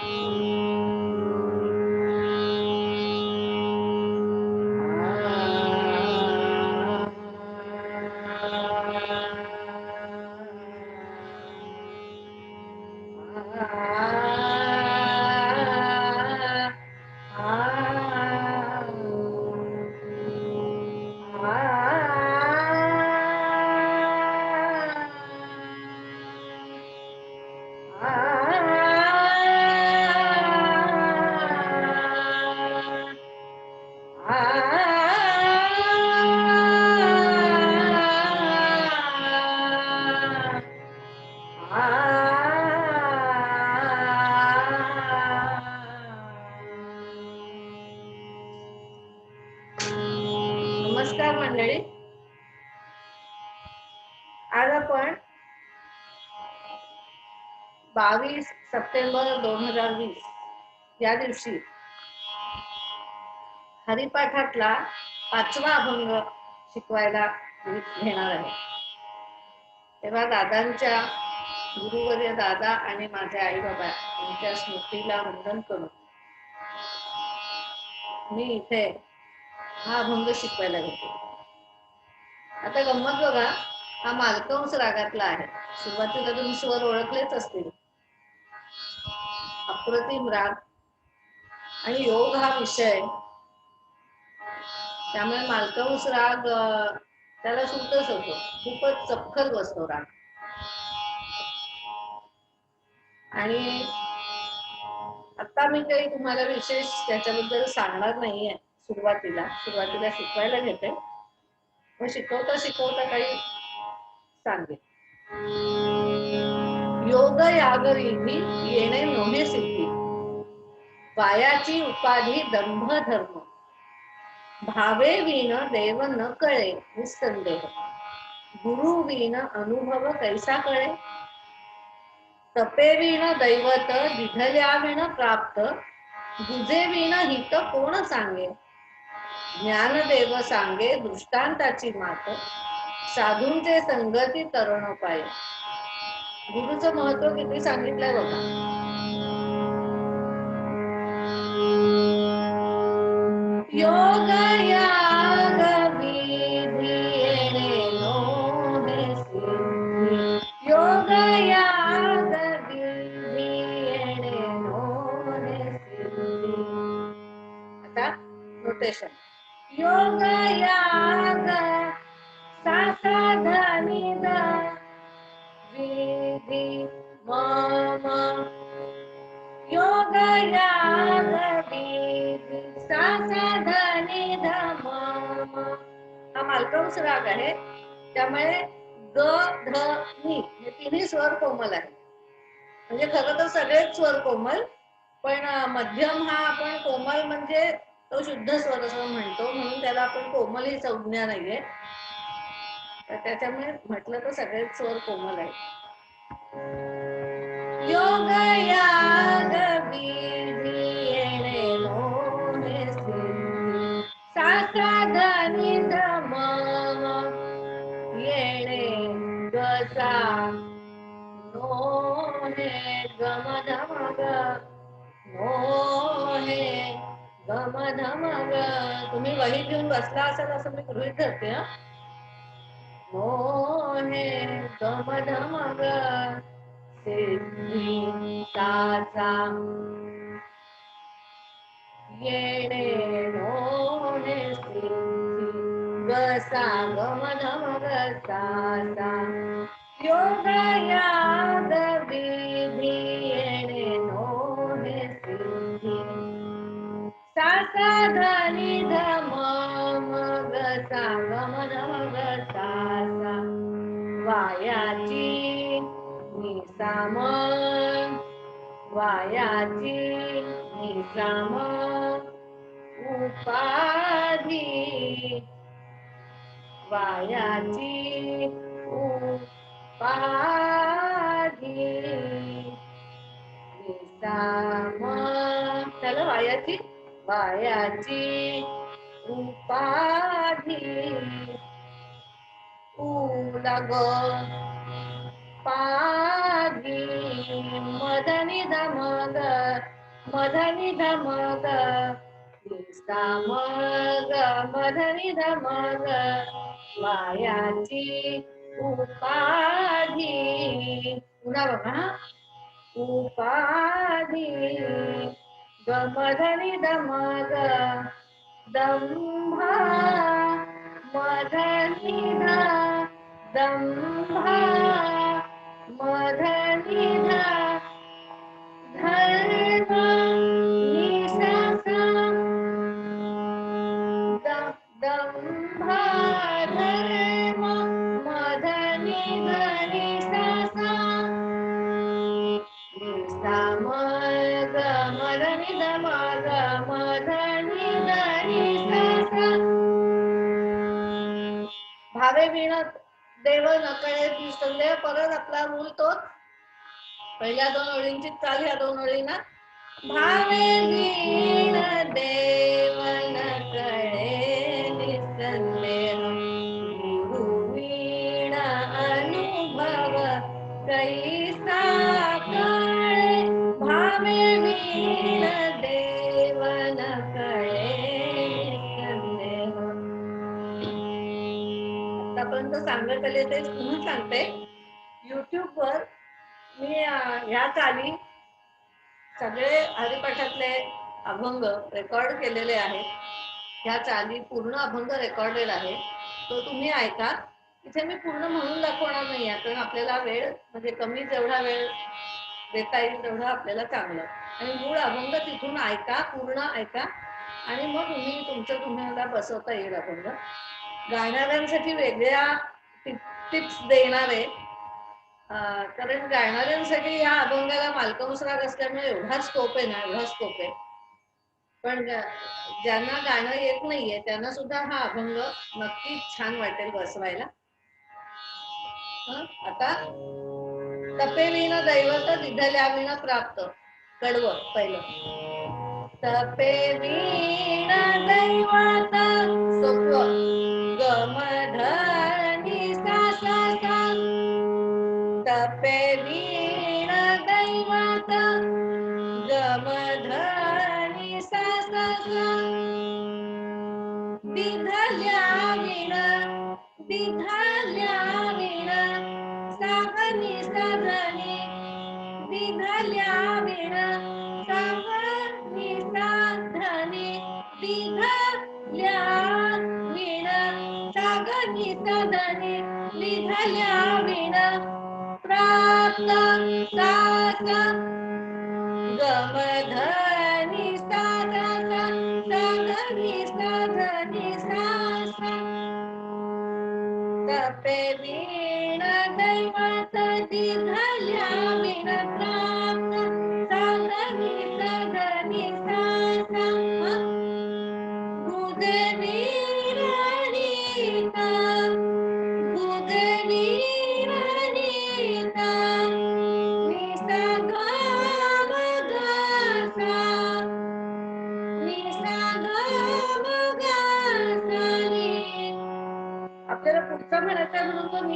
Música नमस्कार मंडळी. आज आपण बावीस सप्टेंबर दोन हजार वीस या दिवशी हरिपाठातला पाचवा अभंग शिकवायला घेणार आहे. तेव्हा दादांच्या गुरुवर्य दादा आणि माझे आई बाबा यांच्या स्मृतीला वंदन करून मी इथे हा अभंग शिकवायला घेते आता गंमत बघा हा मालकंस रागातला आहे. सुरुवातीला तुम्ही स्वर ओळखलेच असतील. अप्रतिम राग आणि योग हा विषय. त्यामुळे मालकंस राग त्याला सुटच होतो. खूपच चपखल बसतो राग. आणि आता मी काही तुम्हाला विशेष त्याच्याबद्दल सांगणार नाहीये सुरुवातीला. सुरुवातीला शिकवायला घेते. मग शिकवता शिकवता काही सांगेल योग यागरीही येणे नोहे सिद्धी. वायाची उपाधी दंभ धर्म. भावे विण देव न कळे निसंदेह गुरु विण अनुभव कैसा कळे? तपेविण दैवत विधल्या विण प्राप्त गुजे विण हित कोण सांगे? ज्ञानदेव सांगे दृष्टांताची मात साधूंचे संगती तरुण पाय गुरुचं महत्त्व किती सांगितलंय बघा. योग आता नोटेशन योग याग साधनिद विधी मम. योग याग विधी साधनिद मम. हा मालकंस राग आहे. त्यामुळे ग ध नि हे तिन्ही स्वर कोमल आहे म्हणजे खरं तर सगळेच स्वर कोमल पण मध्यम हा आपण कोमल म्हणजे तो शुद्ध स्वर असं म्हणतो म्हणून त्याला आपण कोमलही संज्ञा नाहीये. तर त्याच्यामुळे म्हटलं तर सगळेच स्वर कोमल आहे योग याग विधी येणे नोहे धम धम तुम्ही वही घेऊन बसला असाल असं मी गृहित धरते हं. मोहे गम धम ग. सिद्धी येणे नोहे सिद्धी गसा गम धम गसा योग सासा धनी धम मग सा गसा वायाची निसाम वायाची निसाम उपाधी. वायाची उपाधी. निसाम त्याला वायाची वायाची उपाधी. पागी उपाधी मदनी धमग मधनी धमग. मग मधनी धमग. मायाची उपाधी. पुन्हा बघा उपाधी. मधनि दमग दम्हा मधनिना दम्भा मधनिना धनि भावे विण देव नकळे ती संदेह परत आपला मूल तोच. पहिल्या दोन ओळींची चाल ह्या दोन ओळींना. भावे वीण देव नकळे. आतापर्यंत सांगत आले ते तुम्ही सांगते. युट्यूब वर मी ह्या चाली सगळे हरिपाठातले अभंग रेकॉर्ड केलेले आहेत. ह्या चाली पूर्ण अभंग रेकॉर्डेड आहे. तो तुम्ही ऐका. इथे मी पूर्ण म्हणून दाखवणार नाही आहे कारण आपल्याला वेळ म्हणजे कमी जेवढा वेळ देता येईल तेवढं आपल्याला चांगलं. आणि मूळ अभंग तिथून ऐका पूर्ण ऐका. आणि मग तुम्ही तुमचं तुम्हाला बसवता येईल अभंग. गाणाऱ्यांसाठी वेगळ्या टिप्स देणार आहे. कारण गाणाऱ्यांसाठी या अभंगाला मालकंस राग असल्यामुळे एवढा स्कोप आहे ना एवढा स्कोप आहे. पण ज्यांना गाणं येत नाहीये त्यांना सुद्धा हा अभंग नक्कीच छान वाटेल बसवायला. आता तपे दैवत दिधल्याविण प्राप्त. कडव पहिलं. तपे दैवत सोपं. Yeah.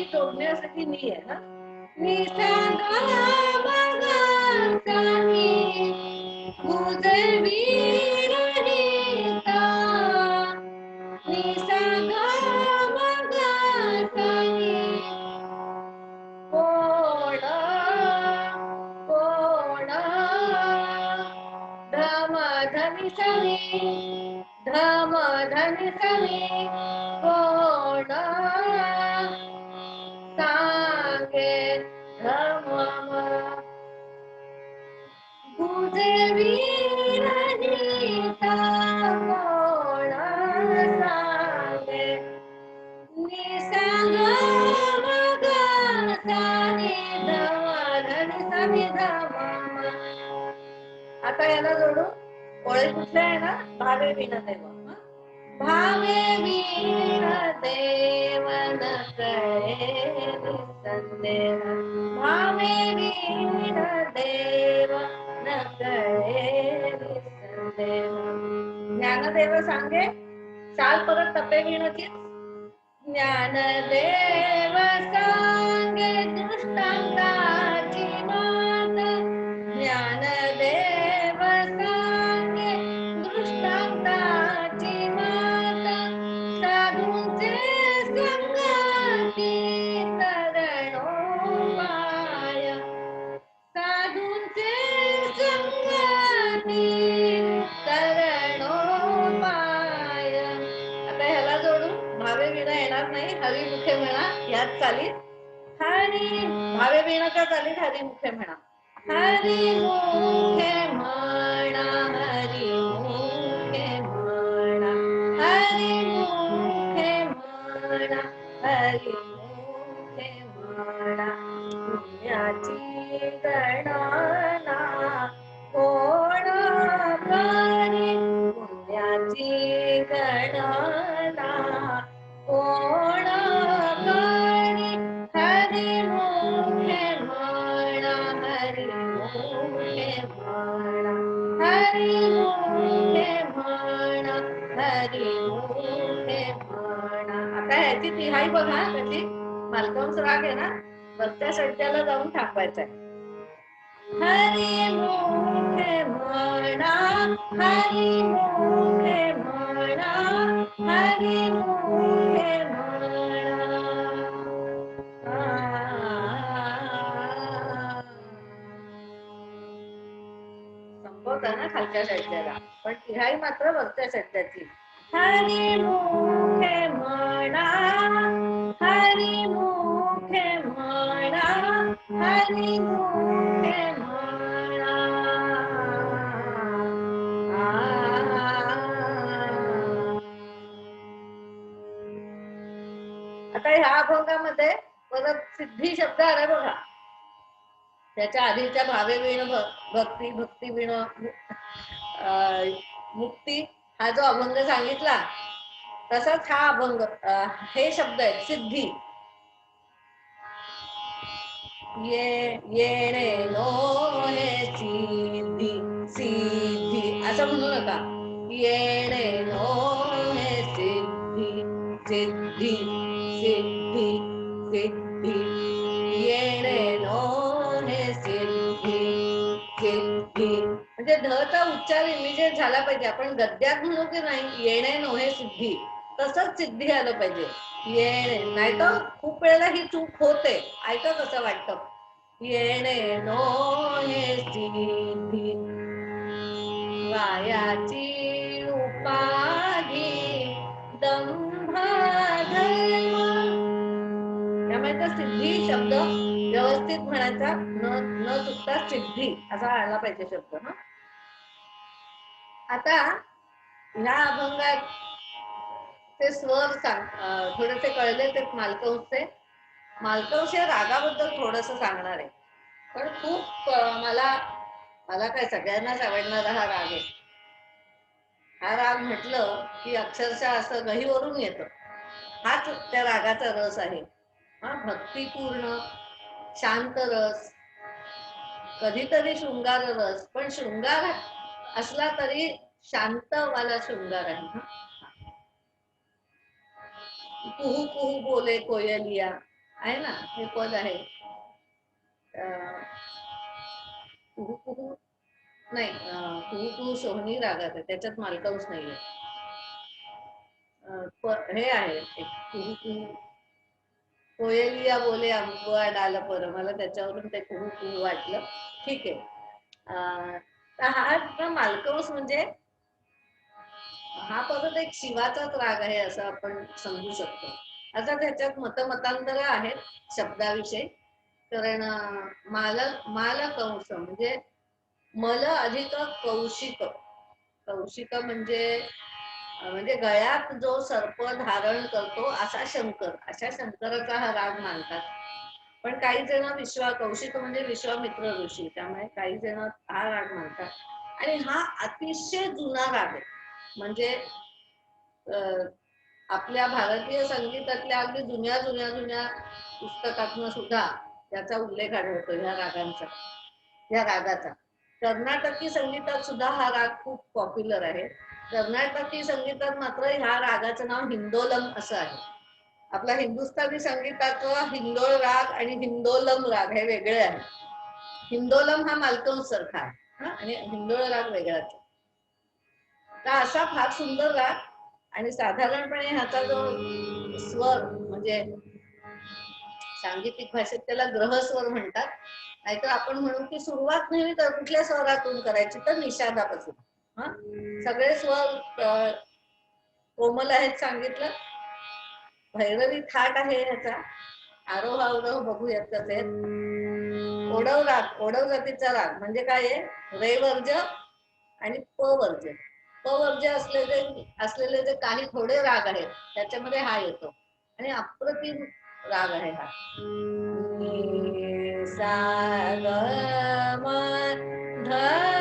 मी तो मी आहे ना? मी गामगासानी धम धनी समी धम धनी समी सांगे धम बुधवी रणीता कोण सांगे आता याला जोडू ओळे कुठले आहे ना? भावे विण देव हं? भावे विण देव न कळे निसंदेह भावे देव ज्ञानदेव सांगे चाल परत तपे घेण्याची ज्ञानदेव भावे विणाच्या हरी मुखे म्हणा. हरी मुखे म्हणा हरी मुखे म्हणा. हरी मुखे म्हणा हरी बघा म्हणजे कशी मालकंस राग आहे ना वरच्या सज्जाला जाऊन थांबायचंय. हरी मोठे म्हणा हरी मोठे म्हणा हरी मोठे संपवताना खालच्या सज्जाला पण तिहाई मात्र बघत्या सज्जाची हरी मोठे म्हणा हरी मुखे म्हणा हरी मुखे म्हणा आता ह्या अभंगामध्ये परत सिद्धी शब्द आला बघा. त्याच्या आधीच्या भावे विण भक्ती भक्ती विण मुक्ती हा जो अभंग सांगितला तसाच हा अभंग हे शब्द आहेत सिद्धी. ये येणे नो हे सिद्धी सिद्धी. असं म्हणू नका. येणे नो हे सिद्धी सिद्धी सिद्धी सिद्धी. येणे नो हे सिद्धी सिद्धी. म्हणजे धचा उच्चार इमिजिएट झाला पाहिजे. आपण गद्यात म्हणू की नाही येणे नो हे सिद्धी. तसंच सिद्धी आलं पाहिजे. येणे नाही तर खूप वेळेला ही चूक होते. ऐका कसं वाटतं? येणे नो हे सिद्धी. वायाची उपाधी दंभ त्यामुळे तर सिद्धी शब्द व्यवस्थित म्हणायचा न न चुकता सिद्धी असा आला पाहिजे शब्द हा? आता ह्या अभंगात ते स्वर सांग थोडेसे कळले ते मालकवचे मालकंस या रागाबद्दल थोडस सांगणार आहे. पण खूप मला मला काय सगळ्यांनाच आवडणारा हा राग आहे. हा राग म्हटलं की अक्षरशः असं गहीवरून येतं. हाच त्या रागाचा रस आहे. हा भक्तिपूर्ण शांत रस. कधीतरी शृंगार रस. पण शृंगार असला तरी शांतवाला शृंगार आहे. कुहू कुहू बोले कोयलिया आहे ना? हे पद आहे. कुहू कुहू नाही कुहू कुहू सोहनी रागात आहे. त्याच्यात मालकांस नाहीये. हे आहे. कुहू कुहू कोयलिया बोले अमकुआ डाल पर मला त्याच्यावरून ते कुहू कुहू वाटलं. ठीक आहे. तर हा मालकवस मालकंस म्हणजे हा परत एक शिवाचाच राग आहे असं आपण समजू शकतो. आता त्याच्यात मतमतांतर आहेत शब्दाविषयी. कारण माल माल कंश म्हणजे मल अधिक कौशिक. कौशिक म्हणजे म्हणजे गळ्यात जो सर्प धारण करतो असा शंकर. अशा शंकराचा हा राग मानतात. पण काही जण विश्वा कौशिक म्हणजे विश्वामित्र ऋषी. त्यामुळे काही जण हा राग मानतात. आणि हा अतिशय जुना राग आहे. म्हणजे आपल्या भारतीय संगीतातल्या अगदी जुन्या जुन्या जुन्या पुस्तकातनं सुद्धा याचा उल्लेख आढळतो ह्या रागांचा या रागाचा कर्नाटकी संगीतात सुद्धा हा राग खूप पॉप्युलर आहे कर्नाटकी संगीतात मात्र ह्या रागाचं नाव हिंदोलम असं आहे आपला हिंदुस्थानी संगीताचं हिंदोळ राग आणि हिंदोलम राग हे वेगळे आहे हिंदोलम हा मालकंस सारखा आहे हा? आणि हिंदोळ राग वेगळाच आहे. तर असा फार सुंदर राग आणि साधारणपणे ह्याचा जो स्वर म्हणजे सांगीतिक भाषेत त्याला ग्रहस्वर म्हणतात. नाहीतर आपण म्हणू की सुरुवात नेहमी तर कुठल्या स्वरातून करायची तर निषादापासून. हा? सगळे स्वर कोमल आहेत सांगितलं. भैरवी थाट आहे ह्याचा. आरोह अवरोह बघूयात कसे ओढव राग ओढव जातीचा राग. म्हणजे काय आहे? रे वर्ज आणि प वर्ज. प जे असलेले असलेले जे काही थोडे राग आहेत त्याच्यामध्ये हा येतो. आणि अप्रतिम राग आहे हा. नि,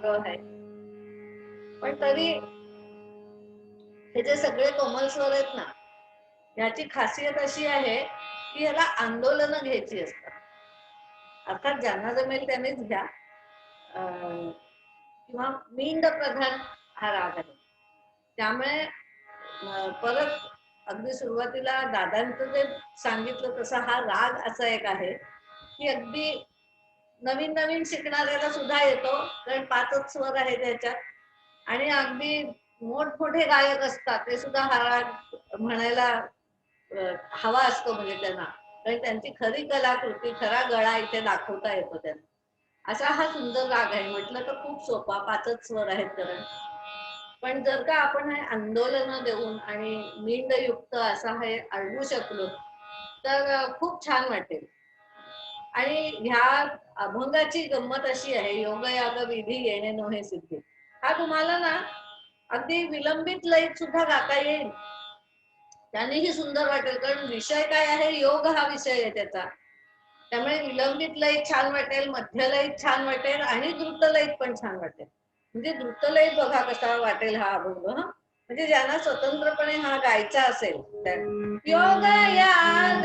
आरोह आहे. पण तरी हे जे सगळे कोमल स्वर आहेत ना याची खासियत अशी आहे की याला आंदोलन घ्यायची असतात. अर्थात ज्यांना जमेल त्यांनीच घ्या. किंवा मिंड प्रधान हा राग आहे. त्यामुळे परत अगदी सुरुवातीला दादांचं जे सांगितलं तसा हा राग असा एक आहे की अगदी नवीन नवीन शिकणाऱ्याला सुद्धा येतो. कारण पाचच स्वर आहे त्याच्यात. आणि अगदी मोठमोठे गायक असतात. ते सुद्धा हा म्हणायला हवा असतो म्हणजे त्यांना. कारण त्यांची खरी कलाकृती खरा गळा इथे दाखवता येतो त्यांना. असा हा सुंदर राग आहे. म्हटलं तर खूप सोपा. पाचच स्वर आहेत कारण पण जर का आपण हे आंदोलन देऊन आणि मिंडयुक्त असा हे अडवू शकलो तर खूप छान वाटेल. आणि ह्या अभंगाची गंमत अशी आहे योग याग विधी येणे नोहे सिद्धी. हा तुम्हाला ना अगदी विलंबित लयीत सुद्धा गाता येईल. त्यानेही सुंदर वाटेल कारण विषय काय आहे योग हा विषय आहे त्याचा. त्यामुळे विलंबित लयीत छान वाटेल मध्य लयीत छान वाटेल आणि द्रुत लयीत पण छान वाटेल. म्हणजे द्रुत लयीत बघा कसा वाटेल हा अभंग हं. म्हणजे ज्यांना स्वतंत्रपणे हा गायचा असेल त्या- योग याग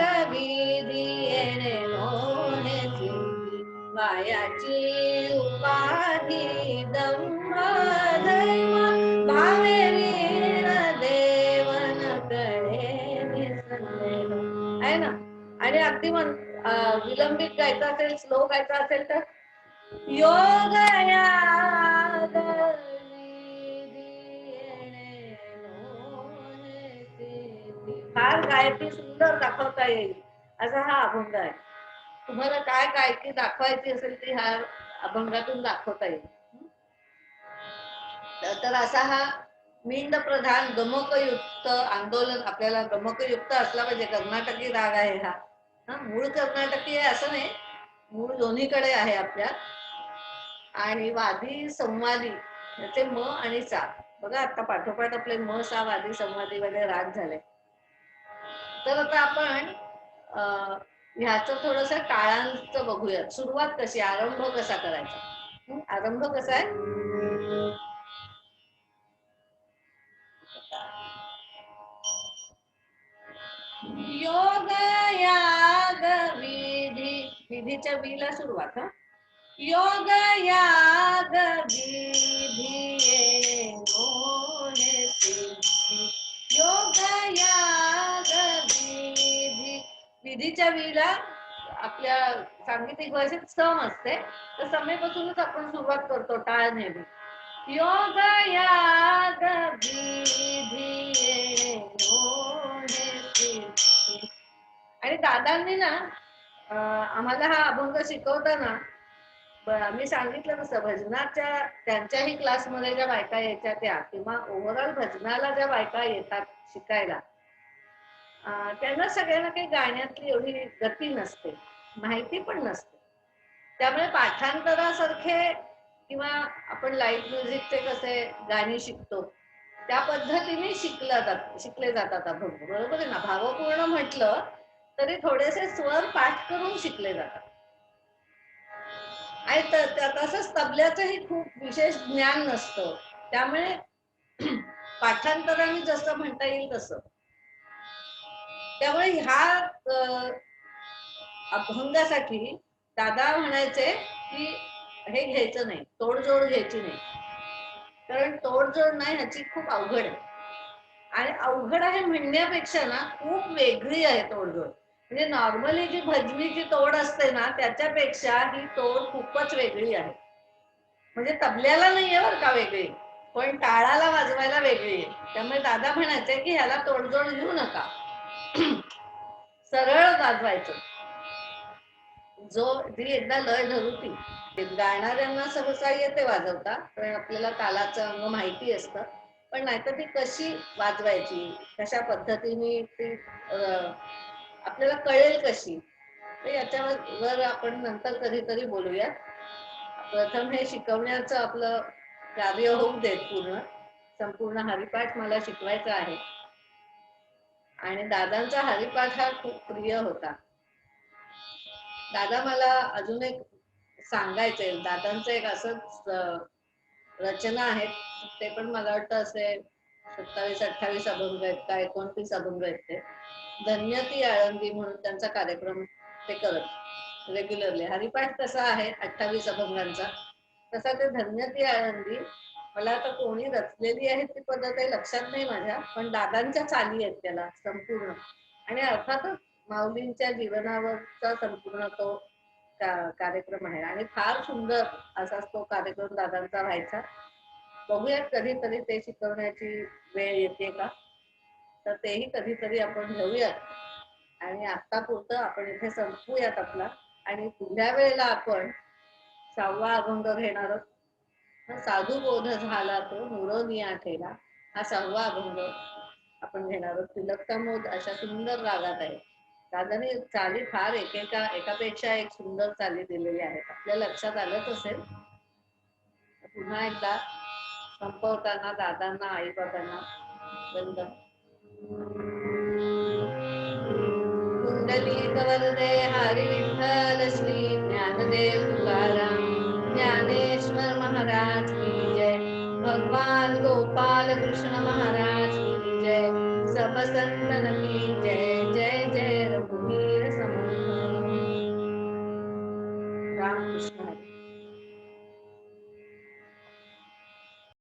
बायाची उपाधी दंभ धर्म भावे वीर देवन आहे ना? आणि अगदी म्हण विलंबित गायचा असेल स्लो गायचा असेल तर? योग फार गायकी सुंदर दाखवता येईल. असा हा अभंग आहे. तुम्हाला काय गायकी दाखवायची असेल ती ह्या अभंगातून दाखवता येईल. तर- असा हा मिंड प्रधान गमकयुक्त आंदोलन आपल्याला गमकयुक्त असला पाहिजे. कर्नाटकी राग आहे हा. हा मूळ कर्नाटकी आहे असं नाही. मूळ दोन्हीकडे आहे आपल्या. आणि वादी संवादी याचे म आणि सा. बघा आता पाठोपाठ आपले म सा वादी संवादी वगैरे राग झाले. तर आता आपण अं, ह्याचं थोडस काळांच बघूयात. सुरुवात कशी आरंभ कसा करायचा? आरंभ कसा आहे? योग याग विधी विधीच्या विला सुरुवात हा? योग याग विधी योग याग विधी विधीच्या वेळीला आपल्या सांगीतिक भाषेत सम असते. तर समेपासूनच आपण सुरुवात करतो टाळ नेहमी योग याग आणि दादांनी ना आम्हाला हा अभंग शिकवताना आम्ही सांगितलं तसं भजनाच्या त्यांच्याही क्लासमध्ये ज्या बायका यायच्या त्या किंवा ओव्हरऑल भजनाला ज्या बायका येतात शिकायला त्यांना सगळ्यांना काही गाण्यातली एवढी गती नसते माहिती पण नसते. त्यामुळे पाठांतरासारखे किंवा आपण लाईव्ह म्युझिकचे कसे गाणी शिकतो त्या पद्धतीने शिकलं जात शिकले जातात अभंग बरोबर आहे ना? भावपूर्ण म्हटलं तरी थोडेसे स्वर पाठ करून शिकले जातात. आणि तसंच तबल्याचंही खूप विशेष ज्ञान नसतं. त्यामुळे पाठांतराने जसं म्हणता येईल तसं. त्यामुळे ह्या अभंगासाठी दादा म्हणायचे की हे घ्यायचं नाही तोडजोड घ्यायची नाही. कारण तोडजोड नाही ह्याची खूप अवघड आहे. आणि अवघड आहे म्हणण्यापेक्षा ना खूप वेगळी आहे तोडजोड. म्हणजे नॉर्मली जी भजनीची तोड असते ना त्याच्यापेक्षा ही तोड खूपच वेगळी आहे. म्हणजे तबल्याला नाहीये बरं का वेगळी पण टाळाला वाजवायला वेगळी आहे. त्यामुळे दादा म्हणायचे की ह्याला तोडजोड घेऊ नका. सरळ वाजवायचं जो जी एकदा लय धरू ती. गाणाऱ्यांना सहसा येते वाजवता कारण आपल्याला तालाचं अंग माहिती असतं. पण नाहीतर ती कशी वाजवायची? कशा पद्धतीने ती आपल्याला कळेल कशी? तर याच्यावर आपण नंतर कधीतरी बोलूया. प्रथम हे शिकवण्याचं आपलं कार्य होऊ देत पूर्ण. संपूर्ण हरिपाठ मला शिकवायचा आहे. आणि दादांचा हरिपाठ हा खूप प्रिय होता. दादा मला अजून एक सांगायचंय. दादांचं एक असंच रचना आहेत ते पण मला वाटतं असे सत्तावीस अठ्ठावीस अभंग आहेत का एकोणतीस अभंग आहेत ते. धन्य ती आळंदी म्हणून त्यांचा कार्यक्रम ते करत रेग्युलरली हरिपाठ कसा आहे अठ्ठावीस अभंगांचा. तसा ते धन्य ती आळंदी मला आता कोणी रचलेली आहे ती पद्धत काही लक्षात नाही माझ्या पण दादांच्या चाली आहेत त्याला संपूर्ण. आणि अर्थातच माऊलींच्या जीवनावरचा संपूर्ण तो का- कार्यक्रम आहे. आणि फार सुंदर असाच तो कार्यक्रम दादांचा व्हायचा. बघूयात कधीतरी ते शिकवण्याची वेळ येते का? तर तेही कधीतरी आपण घेऊयात. आणि आता पुरतं आपण इथे संपूयात आपला. आणि पुढल्या वेळेला आपण सहावा अभंग घेणार आहोत. साधू बोध झाला तो मुरोनिया ठेला हा सहावा अभंग आपण घेणार आहोत. तिलकतामोद अशा सुंदर रागात आहे. दादाने चाली फार एकेका एकापेक्षा एक सुंदर चाली दिलेली आहेत. आपल्या लक्षात आलंच असेल. पुन्हा एकदा संपवताना दादांना आई बाबांना बंद. कुंडली वरदे हरी विठ्ठल श्री ज्ञानदेव तुकाराम. गोपाल कृष्ण महाराज की जय. सब की जय जय जय रघुवीर.